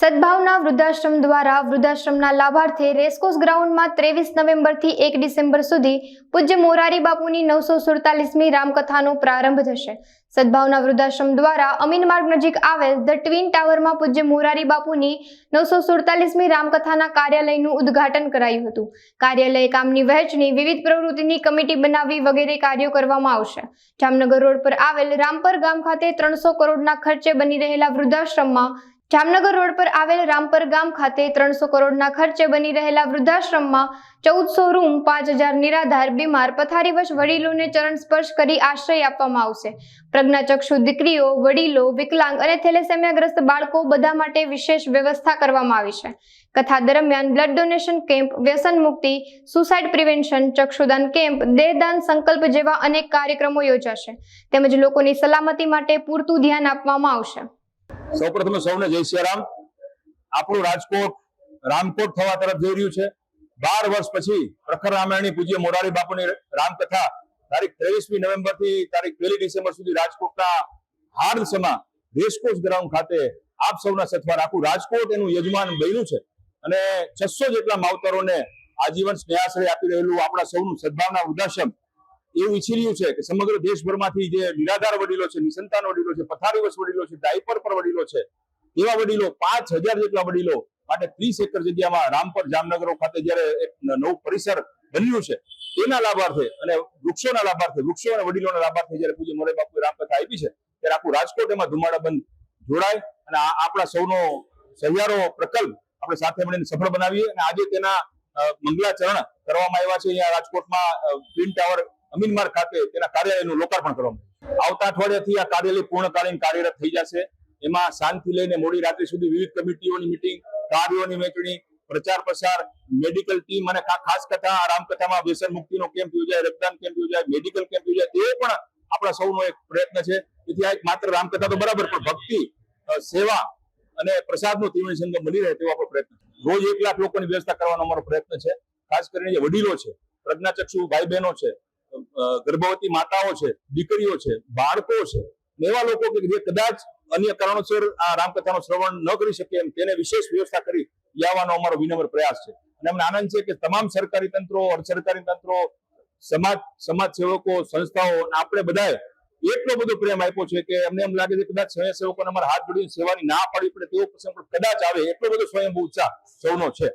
સદભાવના વૃદ્ધાશ્રમ દ્વારા વૃદ્ધાશ્રમના લાભાર્થે રેસકોર્સ ગ્રાઉન્ડમાં ત્રેવીસ નવેમ્બરથી એક ડિસેમ્બર સુધી પૂજ્ય મોરારી બાપુની નવસો સુડતાલીસમી રામકથાનો પ્રારંભ થશે. સદભાવના વૃદ્ધાશ્રમ દ્વારા અમીન માર્ગ નજીક આવેલ ધ ટ્વિન ટાવરમાં પૂજ્ય મોરારી બાપુની નવસો સુડતાલીસમી રામકથાના કાર્યાલયનું ઉદ્ઘાટન કરાયું હતું. કાર્યાલય કામની વહેંચણી, વિવિધ પ્રવૃત્તિની કમિટી બનાવી વગેરે કાર્યો કરવામાં આવશે. જામનગર રોડ પર આવેલ રામપર ગામ ખાતે ત્રણસો કરોડના ખર્ચે બની રહેલા વૃદ્ધાશ્રમમાં જામનગર રોડ પર આવેલ રામપર ગામ ખાતે ત્રણસો કરોડના ખર્ચે બની રહેલા વૃદ્ધાશ્રમમાં ચૌદસો રૂમ, પાંચ હજાર નિરાધાર, બીમાર, પથારીવશ વડીલોને ચરણ સ્પર્શ કરી આશ્રય આપવામાં આવશે. પ્રજ્ઞાચક્ષુ દીકરીઓ, વડીલો, વિકલાંગ અને થેલેસેમિયાગ્રસ્ત બાળકો બધા માટે વિશેષ વ્યવસ્થા કરવામાં આવી છે. કથા દરમિયાન બ્લડ ડોનેશન કેમ્પ, વ્યસન મુક્તિ, સુસાઇડ પ્રિવેન્શન, ચક્ષુદાન કેમ્પ, દેહદાન સંકલ્પ જેવા અનેક કાર્યક્રમો યોજાશે. તેમજ લોકોની સલામતી માટે પૂરતું ધ્યાન આપવામાં આવશે. સૌપ્રથમ સૌને જય સિયારામ. આપણું રાજકોટ રામકોટ થવા તરફ જઈ રહ્યું છે. બાર વર્ષ પછી પ્રખર રામાયણી પૂજ્ય મોરારી બાપુની રામકથા તારીખ ત્રેવીસમી નવેમ્બરથી તારીખ પહેલી ડિસેમ્બર સુધી રાજકોટના હાર્દ સમા રેસકોર્સ ગ્રાઉન્ડ ખાતે આપ સૌના સથવાર. આખું રાજકોટ એનું યજમાન બન્યું છે. અને છસો જેટલા માવતરોને આજીવન સ્નેહાશ્રય આપી રહેલું આપણા સૌનું સદભાવના વૃદ્ધાશ્રમ એવું ઈચ્છી છે કે સમગ્ર દેશભરમાંથી જે નિરાધાર વડીલો છે, નિસંતાન વડીલો છે, પથારીવશ વડીલો છે, ડાયપર પર વડીલો છે, એવા વડીલો પાંચ હજાર જેટલા વડીલો માટે ત્રીસ એકર જગ્યામાં રામપર જામનગરો ખાતે જયારે એક નવું પરિસર બન્યું છે, તેના લાભાર્થે અને વૃક્ષોના લાભાર્થે, વૃક્ષો અને વડીલોના લાભાર્થે જયારે પૂજ્ય મોરે બાપુ રામકથા આપી છે, ત્યારે આખું રાજકોટ એમાં ધુમાડા બંધ જોડાય અને આપણા સૌનો સહિયારો પ્રકલ્પ આપણે સાથે મળીને સફળ બનાવીએ અને આજે તેના મંગલાચરણ કરવામાં આવ્યા છે, અહીંયા રાજકોટમાં ટ્વિન ટાવર અમીનમાર ખાતે તેના કાર્યાલયનું લોકાર્પણ કરવામાં આવતા અઠવાડિયાથી આ કાર્યાલય પૂર્ણકાલીન કાર્યરત થઈ જશે. એમાં સાંજથી લઈને મોડી રાત્રિ સુધી વિવિધ કમિટીઓની મિટિંગ કાર્યોની વહેંચણી પ્રચાર પ્રસાર મેડિકલ ટીમ અને ખાસ કથા રામકથામાં વ્યસન મુક્તિનો કેમ્પ યોજાય, રક્તદાન કેમ્પ યોજાય મેડિકલ કેમ્પ યોજાય, તે પણ આપણા સૌનો એક પ્રયત્ન છે. તેથી આ એક માત્ર રામકથા તો બરાબર, પણ ભક્તિ સેવા અને પ્રસાદનો ત્રિવેણી સંગમ બની રહે તેવો આપણો પ્રયત્ન રોજ એક લાખ લોકોની વ્યવસ્થા કરવાનો અમારો પ્રયત્ન છે. ખાસ કરીને જે વડીલો છે, પ્રજ્ઞાચક્ષુ ભાઈ બહેનો છે ગર્ભવતી માતાઓ છે, દીકરીઓ છે, બાળકો છે એવા લોકો કે જે કદાચ અન્ય કારણોસર આ રામકથાનો શ્રવણ ન કરી શકે એમ તેને વિશેષ વ્યવસ્થા કરી લાવવાનો અમારો વિનમ્ર પ્રયાસ છે. અને અમને આનંદ છે કે તમામ સરકારી તંત્રો અર્ધ સરકારી તંત્રો, સમાજ સમાજ સેવકો, સંસ્થાઓ આપણે બધાએ એટલો બધો પ્રેમ આપ્યો છે કે અમને એમ લાગે છે કદાચ સ્વયંસેવકોને અમારા હાથ જોડીને સેવાની ના પાડવી પડે તેવો પ્રસંગ કદાચ આવે એટલો બધો સ્વયંભૂ ઉત્સાહ સૌનો છે.